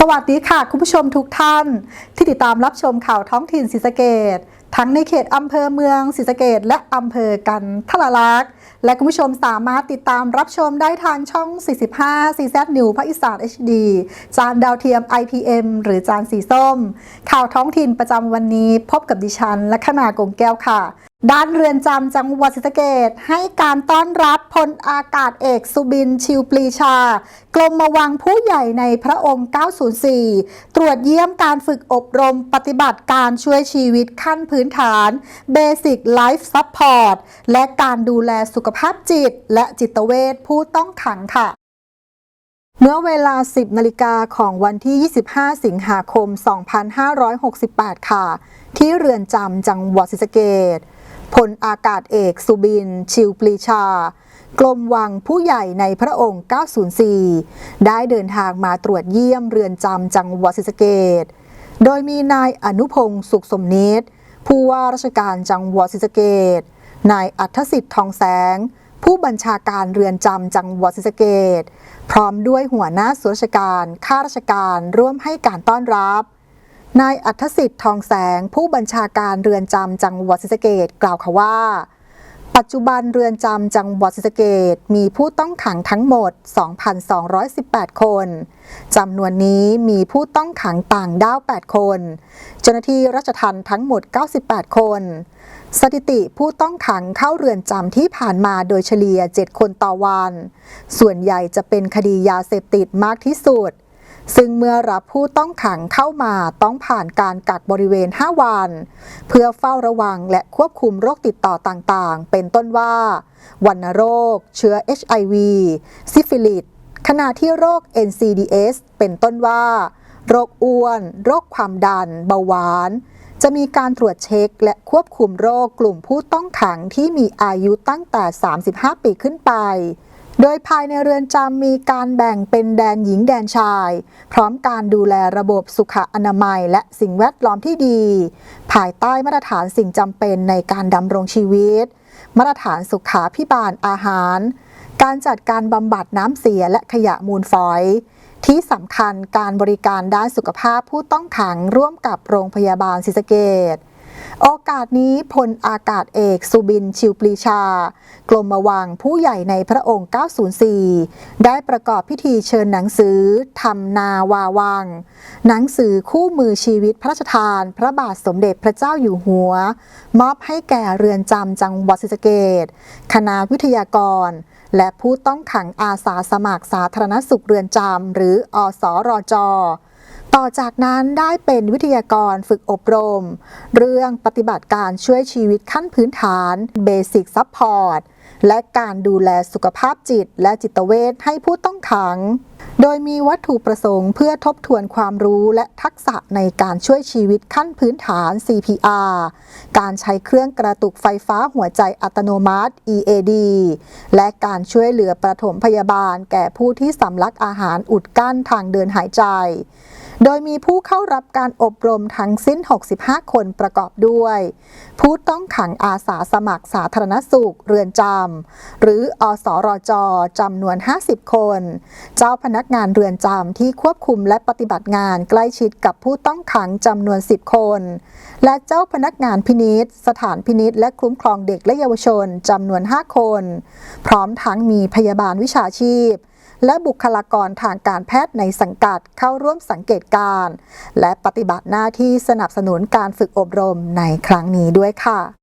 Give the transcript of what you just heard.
สวัสดีค่ะ คุณผู้ชมทุกท่าน ที่ติดตามรับชมข่าวท้องถิ่นศรีสะเกดทั้งในเขตอำเภอเมืองศรีสะเกดและอำเภอกันทละลักษณ์และคุณผู้ชมสามารถติดตามรับชมได้ทางช่อง 45 CZ New ภาคอีสาน HD จานดาวเทียม IPM หรือจานสีส้ม ข่าวท้องถิ่นประจำวันนี้พบกับดิฉันและขนากงแก้วค่ะ ด้านเรือนจำจังหวัดศรีสะเกดให้การต้อนรับพลอากาศเอกสุบินชิวปรีชา กรมมวังผู้ใหญ่ในพระองค์ 904 ตรวจเยี่ยมการฝึกอบรมปฏิบัติการช่วยชีวิตขั้นพื้นฐาน Basic Life Support และการดูแลสุขภาพจิต และจิตเวชผู้ต้องขังค่ะเมื่อเวลา 10 นาฬิกาของวันที่ 25 สิงหาคม 2568 ค่ะ ที่เรือนจำจังหวัดศรีสะเกด พลอากาศเอกสุบิน ชิวปรีชากรมวังผู้ใหญ่ในพระองค์ 904 ได้เดินทางมาตรวจเยี่ยมเรือนจำจังหวัดศรีสะเกดโดยมีนายอนุพงศ์สุขสมนิตผู้ว่าราชการจังหวัดศรีสะเกดนายอัธสิทธิ์ทองแสง ผู้บัญชาการเรือนจำจังหวัดศรีสะเกดพร้อมด้วยหัวหน้าส่วนราชการ ข้าราชการร่วมให้การต้อนรับ นายอัธสิทธิ์ทองแสง ผู้บัญชาการเรือนจำจังหวัดศรีสะเกดกล่าวค่ะว่า ปัจจุบันเรือนจำจังหวัดศรีสะเกดมีผู้ต้องขังทั้งหมด 2,218 คนจำนวนนี้มีผู้ต้องขังต่างด้าว 8 คน เจ้าหน้าที่ราชทัณฑ์ทั้งหมด 98 คน สถิติผู้ต้องขังเข้าเรือนจำที่ผ่านมาโดยเฉลี่ย 7 คนต่อวัน ส่วนใหญ่จะเป็นคดียาเสพติดมากที่สุด ซึ่งเมื่อรับผู้ต้องขังเข้ามาต้องผ่านการกักบริเวณ 5 วัน เพื่อเฝ้าระวังและควบคุมโรคติดต่อต่างๆ เป็นต้นว่า วัณโรค เชื้อ HIV ซิฟิลิสขณะที่โรค NCDS เป็นต้นว่า โรคอ้วน โรคความดัน เบาหวาน จะมีการตรวจเช็คและควบคุมโรคกลุ่มผู้ต้องขังที่มีอายุตั้งแต่ 35 ปีขึ้นไป โดยภายในเรือนจำมีการแบ่งเป็นแดนหญิงแดนชาย พร้อมการดูแลระบบสุขอนามัยและสิ่งแวดล้อมที่ดี ภายใต้มาตรฐานสิ่งจำเป็นในการดำรงชีวิต มาตรฐานสุขาพิบาลอาหาร การจัดการบำบัดน้ำเสียและขยะมูลฝอย ที่สำคัญการบริการด้านสุขภาพผู้ต้องขังร่วมกับโรงพยาบาลศรีสเกด โอกาสนี้พลอากาศเอกสุบินชิวปรีชากรมวังผู้ใหญ่ในพระองค์ 904 ได้ประกอบพิธีเชิญหนังสือทำนาวาวัง หนังสือคู่มือชีวิตพระราชทาน พระบาทสมเด็จพระเจ้าอยู่หัว มอบให้แก่เรือนจำจังหวัดศรีสะเกดคณะวิทยากร และผู้ต้องขังอาสาสมัครสาธารณสุขเรือนจำหรืออสรจ ต่อจากนั้นได้เป็นวิทยากรฝึกอบรม เรื่องปฏิบัติการช่วยชีวิตขั้นพื้นฐาน Basic Support และการดูแลสุขภาพจิตและจิตเวชให้ผู้ต้องขัง โดยมีวัตถุประสงค์เพื่อทบทวนความรู้และทักษะในการช่วยชีวิตขั้นพื้นฐาน CPR การใช้เครื่องกระตุกไฟฟ้าหัวใจอัตโนมัติ EAD และการช่วยเหลือประถมพยาบาล แก่ผู้ที่สำลักอาหารอุดกั้นทางเดินหายใจ โดยมีผู้เข้ารับการอบรมทั้งสิ้น 65 คนประกอบด้วย ผู้ต้องขังอาสาสมัครสาธารณสุข เรือนจำหรืออสรจจำนวน 50 คน เจ้าพนักงานเรือนจำที่ควบคุมและปฏิบัติงานใกล้ชิดกับผู้ต้องขังจำนวน 10 คน และเจ้าพนักงานพินิษสถานพินิษและคุ้มครองเด็กและเยาวชนจำนวน 5 คน พร้อมทั้งมีพยาบาลวิชาชีพและบุคลากรทางการแพทย์ในสังกัดเข้าร่วมสังเกตการณ์และปฏิบัติหน้าที่สนับสนุนการฝึกอบรมในครั้งนี้ด้วยค่ะ